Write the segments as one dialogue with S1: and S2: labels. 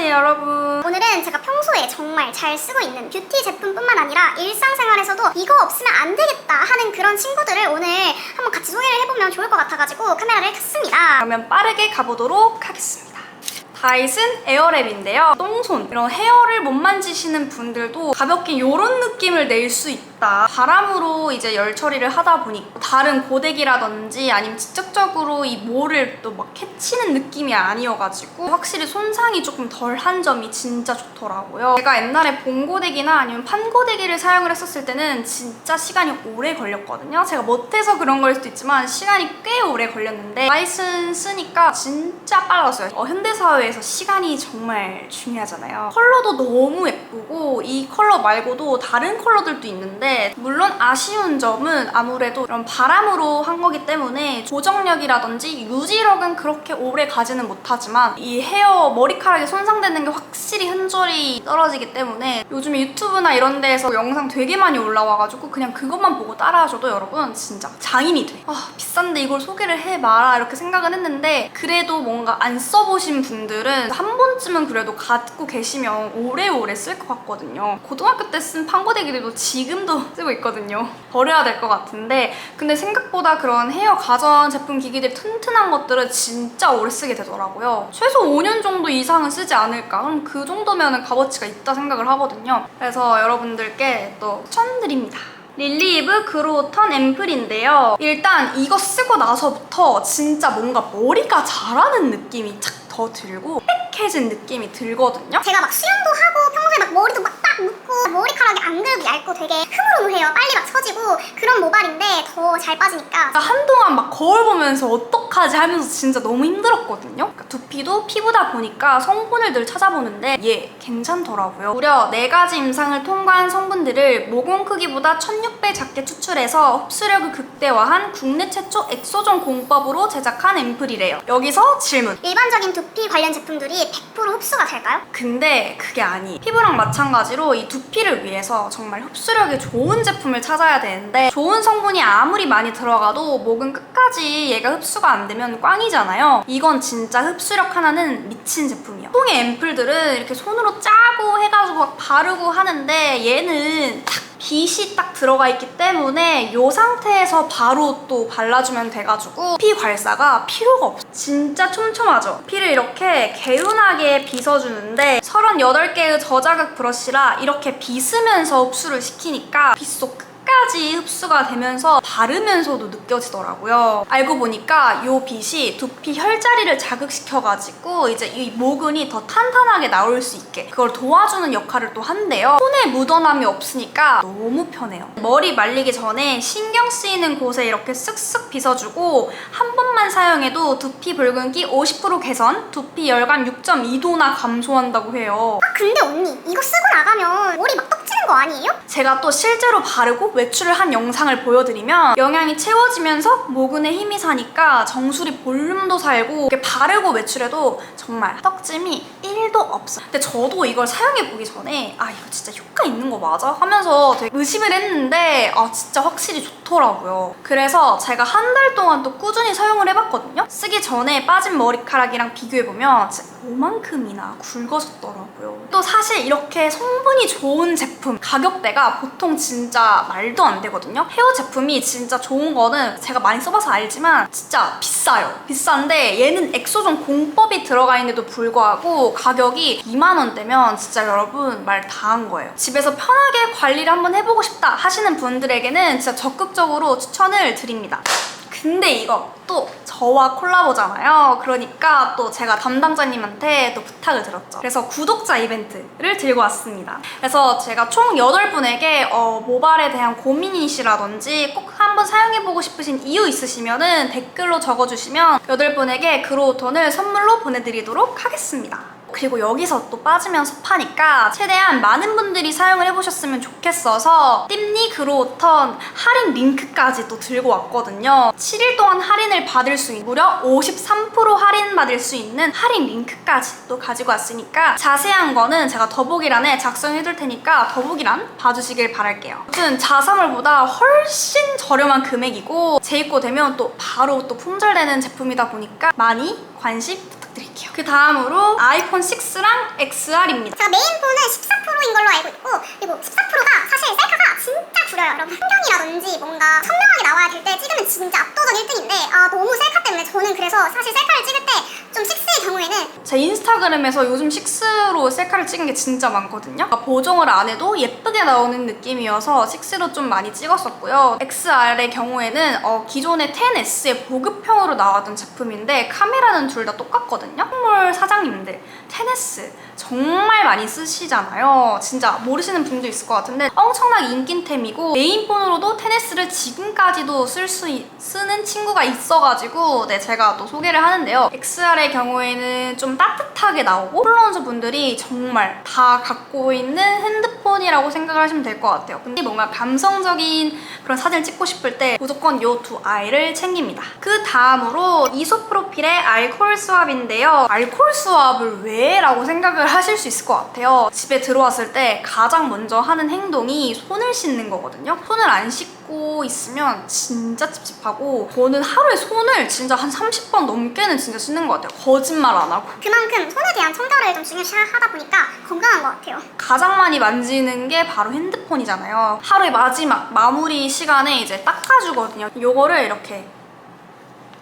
S1: 안녕하세요 여러분
S2: 오늘은 제가 평소에 정말 잘 쓰고 있는 뷰티 제품뿐만 아니라 일상생활에서도 이거 없으면 안 되겠다 하는 그런 친구들을 오늘 한번 같이 소개를 해보면 좋을 것 같아가지고 카메라를 켰습니다.
S1: 그러면 빠르게 가보도록 하겠습니다 다이슨 에어랩인데요. 똥손 이런 헤어를 못 만지시는 분들도 가볍게 이런 느낌을 낼 수 있다. 바람으로 이제 열 처리를 하다 보니 다른 고데기라든지 아니면 직접적으로 이 모를 또 막 캐치는 느낌이 아니어가지고 확실히 손상이 조금 덜한 점이 진짜 좋더라고요. 제가 옛날에 봉고데기나 아니면 판고데기를 사용을 했었을 때는 진짜 시간이 오래 걸렸거든요. 제가 못해서 그런 걸 수도 있지만 시간이 꽤 오래 걸렸는데 다이슨 쓰니까 진짜 빨랐어요. 어, 현대사회에 서 시간이 정말 중요하잖아요 컬러도 너무 예쁘고 이 컬러 말고도 다른 컬러들도 있는데 물론 아쉬운 점은 아무래도 이런 바람으로 한 거기 때문에 조정력이라든지 유지력은 그렇게 오래 가지는 못하지만 이 헤어 머리카락이 손상되는 게 확실히 흔적이 떨어지기 때문에 요즘에 유튜브나 이런 데에서 영상 되게 많이 올라와가지고 그냥 그것만 보고 따라하셔도 여러분 진짜 장인이 돼. 아 비싼데 이걸 소개를 해 마라 이렇게 생각은 했는데 그래도 뭔가 안 써보신 분들 은 한 번쯤은 그래도 갖고 계시면 오래오래 쓸 것 같거든요. 고등학교 때 쓴 판고데기들도 지금도 쓰고 있거든요. 버려야 될 것 같은데 근데 생각보다 그런 헤어 가전 제품 기기들 튼튼한 것들은 진짜 오래 쓰게 되더라고요. 최소 5년 정도 이상은 쓰지 않을까? 그럼 그 정도면 값어치가 있다 생각을 하거든요. 그래서 여러분들께 또 추천드립니다. 릴리브 그로톤 앰플인데요. 일단 이거 쓰고 나서부터 진짜 뭔가 머리가 자라는 느낌이 착 더 들고 빽해진 느낌이 들거든요.
S2: 제가 막 수영도 하고 평소에 막 머리도 막 딱 묶고 머리카락이 안 그래도 얇고 되게 흐물흐물해요. 빨리 막 처지고 그런 모발인데 더 잘 빠지니까
S1: 한동안 막 거울 보면서 어떡하지 하면서 진짜 너무 힘들었거든요. 그러니까 두피도 피부다 보니까 성분을 늘 찾아보는데 얘 괜찮더라고요. 무려 4가지 임상을 통과한 성분들을 모공 크기보다 16배 작게 추출해서 흡수력을 극대화한 국내 최초 엑소존 공법으로 제작한 앰플이래요. 여기서 질문.
S2: 일반적인 두피 관련 제품들이 100% 흡수가 될까요?
S1: 근데 그게 아니. 피부랑 마찬가지로 이 두피를 위해서 정말 흡수력이 좋은 제품을 찾아야 되는데 좋은 성분이 아무리 많이 들어가도 목은 끝까지 얘가 흡수가 안 되면 꽝이잖아요. 이건 진짜 흡수력 하나는 미친 제품이야. 통의 앰플들은 이렇게 손으로 짜고 해가지고 막 바르고 하는데 얘는 탁 빛이 딱 들어가 있기 때문에 이 상태에서 바로 또 발라주면 돼가지고 피 괄사가 필요가 없어. 진짜 촘촘하죠? 피를 이렇게 개운하게 빗어주는데 38개의 저자극 브러쉬라 이렇게 빗으면서 흡수를 시키니까 빗속 끝까지 흡수가 되면서 바르면서도 느껴지더라고요. 알고 보니까 이 빛이 두피 혈자리를 자극시켜가지고 이제 이 모근이 더 탄탄하게 나올 수 있게 그걸 도와주는 역할을 또 한대요. 손에 묻어남이 없으니까 너무 편해요. 머리 말리기 전에 신경 쓰이는 곳에 이렇게 쓱쓱 빗어주고 한 번만 사용해도 두피 붉은기 50% 개선, 두피 열감 6.2도나 감소한다고 해요.
S2: 아 근데 언니 이거 쓰고 나가면 머리 막 거 아니에요?
S1: 제가 또 실제로 바르고 외출을 한 영상을 보여드리면 영양이 채워지면서 모근에 힘이 사니까 정수리 볼륨도 살고 이렇게 바르고 외출해도 정말 떡짐이 1도 없어. 근데 저도 이걸 사용해 보기 전에 아 이거 진짜 효과 있는 거 맞아? 하면서 되게 의심을 했는데 아 진짜 확실히 좋 더라고요. 그래서 제가 한 달 동안 또 꾸준히 사용을 해봤거든요. 쓰기 전에 빠진 머리카락이랑 비교해보면 진짜 요만큼이나 굵어졌더라고요. 또 사실 이렇게 성분이 좋은 제품 가격대가 보통 진짜 말도 안 되거든요. 헤어 제품이 진짜 좋은 거는 제가 많이 써봐서 알지만 진짜 비싸요. 비싼데 얘는 엑소존 공법이 들어가 있는데도 불구하고 가격이 2만 원대면 진짜 여러분 말 다 한 거예요. 집에서 편하게 관리를 한번 해보고 싶다 하시는 분들에게는 진짜 적극적으로 추천을 드립니다. 근데 이거 또 저와 콜라보잖아요. 그러니까 또 제가 담당자님한테 또 부탁을 드렸죠. 그래서 구독자 이벤트를 들고 왔습니다. 그래서 제가 총 8분에게 어, 모발에 대한 고민이시라든지 꼭 한번 사용해보고 싶으신 이유 있으시면은 댓글로 적어주시면 8분에게 그로우톤을 선물로 보내드리도록 하겠습니다. 그리고 여기서 또 빠지면 습하니까 최대한 많은 분들이 사용을 해보셨으면 좋겠어서 띵니 그로우턴 할인 링크까지 또 들고 왔거든요. 7일 동안 할인을 받을 수 있는 무려 53% 할인 받을 수 있는 할인 링크까지 또 가지고 왔으니까 자세한 거는 제가 더보기란에 작성해둘 테니까 더보기란 봐주시길 바랄게요. 무슨 자사몰보다 훨씬 저렴한 금액이고 재입고 되면 또 바로 또 품절되는 제품이다 보니까 많이 관심 부탁드립니다. 부탁드릴게요. 그 다음으로 아이폰 6랑 XR입니다.
S2: 제가 메인폰은 14%인 걸로 알고 있고 그리고 14%가 사실 셀카가 진짜 구려요 여러분 환경이라든지 뭔가 선명하게 나와야 될 때 찍으면 진짜 압도적 1등인데 아 너무 셀카 때문에 저는 그래서 사실 셀카를 찍을 때 좀 6 의 경우에는
S1: 제 인스타그램에서 요즘 6로 셀카를 찍은 게 진짜 많거든요. 그러니까 보정을 안 해도 예쁘게 나오는 느낌이어서 6로 좀 많이 찍었었고요. XR의 경우에는 어, 기존의 10S의 보급형으로 나왔던 제품인데 카메라는 둘 다 똑같거든요. 선물 사장님들 10S 정말 많이 쓰시잖아요. 진짜 모르시는 분도 있을 것 같은데 엄청나게 인기템이고 메인폰으로도 10S를 지금까지도 쓸 수 쓰는 친구가 있어가지고 네 제가 또 소개를 하는데요. XR의 경우에 는좀 따뜻하게 나오고 플루언서 분들이 정말 다 갖고 있는 핸드폰이라고 생각을 하시면 될 것 같아요. 근데 뭔가 감성적인 그런 사진을 찍고 싶을 때 무조건 이 두 아이를 챙깁니다. 그 다음으로 이소 프로필의 알콜 수압인데요. 알콜 수압을 왜? 라고 생각을 하실 수 있을 것 같아요. 집에 들어왔을 때 가장 먼저 하는 행동이 손을 씻는 거거든요. 손을 안 씻고 있으면 진짜 찝찝하고 저는 하루에 손을 진짜 한 30번 넘게는 진짜 씻는 것 같아요. 거짓말 안 하고.
S2: 그만큼 손에 대한 청결을 좀 중요시 하다 보니까 건강한 것 같아요
S1: 가장 많이 만지는 게 바로 핸드폰이잖아요. 하루의 마지막 마무리 시간에 이제 닦아주거든요. 요거를 이렇게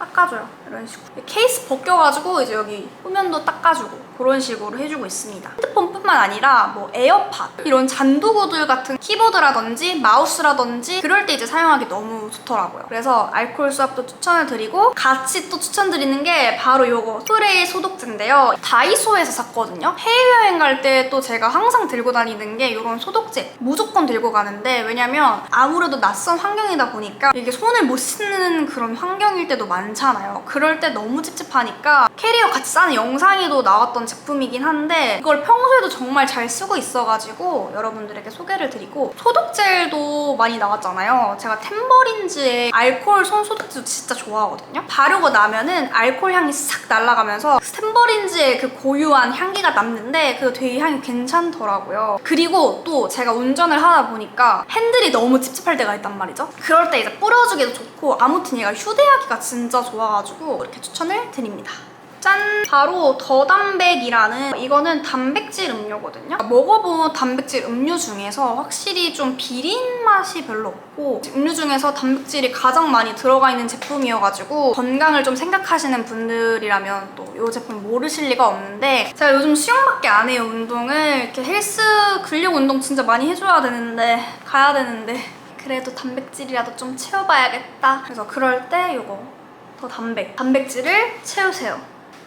S1: 닦아줘요. 이런 식으로. 케이스 벗겨가지고 이제 여기 후면도 닦아주고 그런 식으로 해주고 있습니다. 핸드폰뿐만 아니라 뭐 에어팟 이런 잔도구들 같은 키보드라든지 마우스라든지 그럴 때 이제 사용하기 너무 좋더라고요. 그래서 알코올 수압도 추천을 드리고 같이 또 추천드리는 게 바로 요거 스프레이 소독제인데요. 다이소에서 샀거든요. 해외여행 갈 때 또 제가 항상 들고 다니는 게 이런 소독제 무조건 들고 가는데 왜냐면 아무래도 낯선 환경이다 보니까 이게 손을 못 씻는 그런 환경일 때도 많 잖아요. 그럴 때 너무 찝찝하니까 캐리어 같이 싸는 영상에도 나왔던 제품이긴 한데 이걸 평소에도 정말 잘 쓰고 있어가지고 여러분들에게 소개를 드리고 소독젤도 많이 나왔잖아요. 제가 템버린즈의 알코올 손 소독제도 진짜 좋아하거든요. 바르고 나면은 알코올 향이 싹 날아가면서 템버린즈의 그 고유한 향기가 남는데 그 되게 향이 괜찮더라고요. 그리고 또 제가 운전을 하다 보니까 핸들이 너무 찝찝할 때가 있단 말이죠. 그럴 때 이제 뿌려주기도 좋고 아무튼 얘가 휴대하기가 진짜 좋아가지고 이렇게 추천을 드립니다. 짠! 바로 더담백이라는 이거는 단백질 음료거든요. 먹어본 단백질 음료 중에서 확실히 좀 비린 맛이 별로 없고 음료 중에서 단백질이 가장 많이 들어가 있는 제품이어가지고 건강을 좀 생각하시는 분들이라면 또 이 제품 모르실 리가 없는데 제가 요즘 수영밖에 안 해요 운동을 이렇게 헬스 근력 운동 진짜 많이 해줘야 되는데 가야 되는데 그래도 단백질이라도 좀 채워봐야겠다 그래서 그럴 때 이거 더 단백 단백질을 채우세요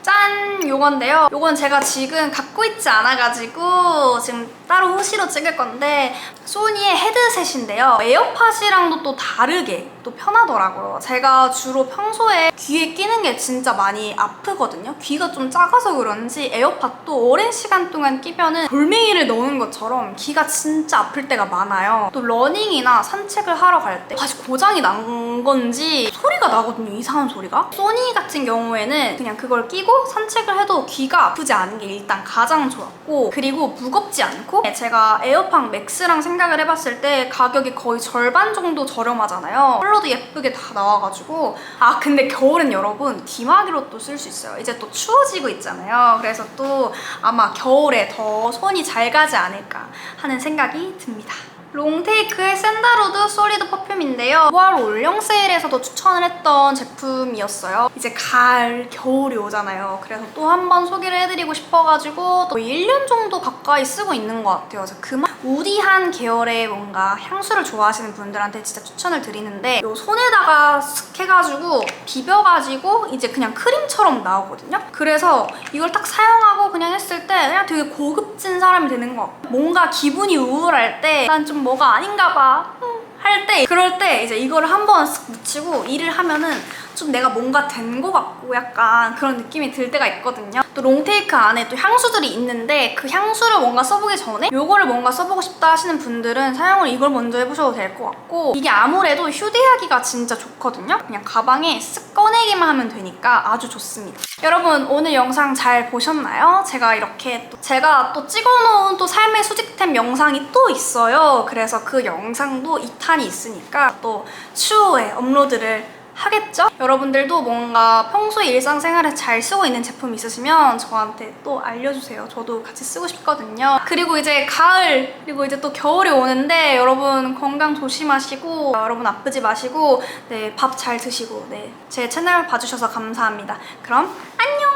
S1: 짠! 요건데요. 요건 제가 지금 갖고 있지 않아가지고 지금 따로 후시로 찍을 건데 소니의 헤드셋인데요. 에어팟이랑도 또 다르게 또 편하더라고요. 제가 주로 평소에 귀에 끼는 게 진짜 많이 아프거든요. 귀가 좀 작아서 그런지 에어팟도 오랜 시간 동안 끼면은 돌멩이를 넣는 것처럼 귀가 진짜 아플 때가 많아요. 또 러닝이나 산책을 하러 갈 때 다시 고장이 난 건지 소리가 나거든요. 이상한 소리가. 소니 같은 경우에는 그냥 그걸 끼고 산책을 해도 귀가 아프지 않은 게 일단 가장 좋았고 그리고 무겁지 않고 제가 에어팟 맥스랑 생각을 해봤을 때 가격이 거의 절반 정도 저렴하잖아요. 컬러도 예쁘게 다 나와가지고 아 근데 겨울엔 여러분 귀마개로 또 쓸 수 있어요. 이제 또 추워지고 있잖아요. 그래서 또 아마 겨울에 더 손이 잘 가지 않을까 하는 생각이 듭니다. 롱테이크의 샌다로드 소리드 퍼퓸인데요. 9월 올영 세일에서도 추천을 했던 제품이었어요. 이제 가을, 겨울이 오잖아요. 그래서 또 한 번 소개를 해드리고 싶어가지고 거의 1년 정도 가까이 쓰고 있는 것 같아요. 그래서 그만 우디한 계열의 뭔가 향수를 좋아하시는 분들한테 진짜 추천을 드리는데 요 손에다가 슥 해가지고 비벼가지고 이제 그냥 크림처럼 나오거든요. 그래서 이걸 딱 사용하고 그냥 했을 때 그냥 되게 고급진 사람이 되는 것 같아요. 뭔가 기분이 우울할 때난좀 뭐가 아닌가 봐. 할 때 그럴 때 이제 이거를 한번 쓱 묻히고 일을 하면은 좀 내가 뭔가 된 것 같고 약간 그런 느낌이 들 때가 있거든요. 또 롱테이크 안에 또 향수들이 있는데 그 향수를 뭔가 써보기 전에 요거를 뭔가 써보고 싶다 하시는 분들은 사용을 이걸 먼저 해보셔도 될 것 같고 이게 아무래도 휴대하기가 진짜 좋거든요. 그냥 가방에 쓱 꺼내기만 하면 되니까 아주 좋습니다. 여러분 오늘 영상 잘 보셨나요? 제가 이렇게 또 제가 또 찍어놓은 또 삶의 수직템 영상이 또 있어요. 그래서 그 영상도 2탄이 있으니까 또 추후에 업로드를 하겠죠? 여러분들도 뭔가 평소에 일상생활에 잘 쓰고 있는 제품 있으시면 저한테 또 알려주세요. 저도 같이 쓰고 싶거든요. 그리고 이제 가을, 그리고 이제 또 겨울이 오는데 여러분 건강 조심하시고 여러분 아프지 마시고 네, 밥 잘 드시고 네, 제 채널 봐주셔서 감사합니다. 그럼 안녕!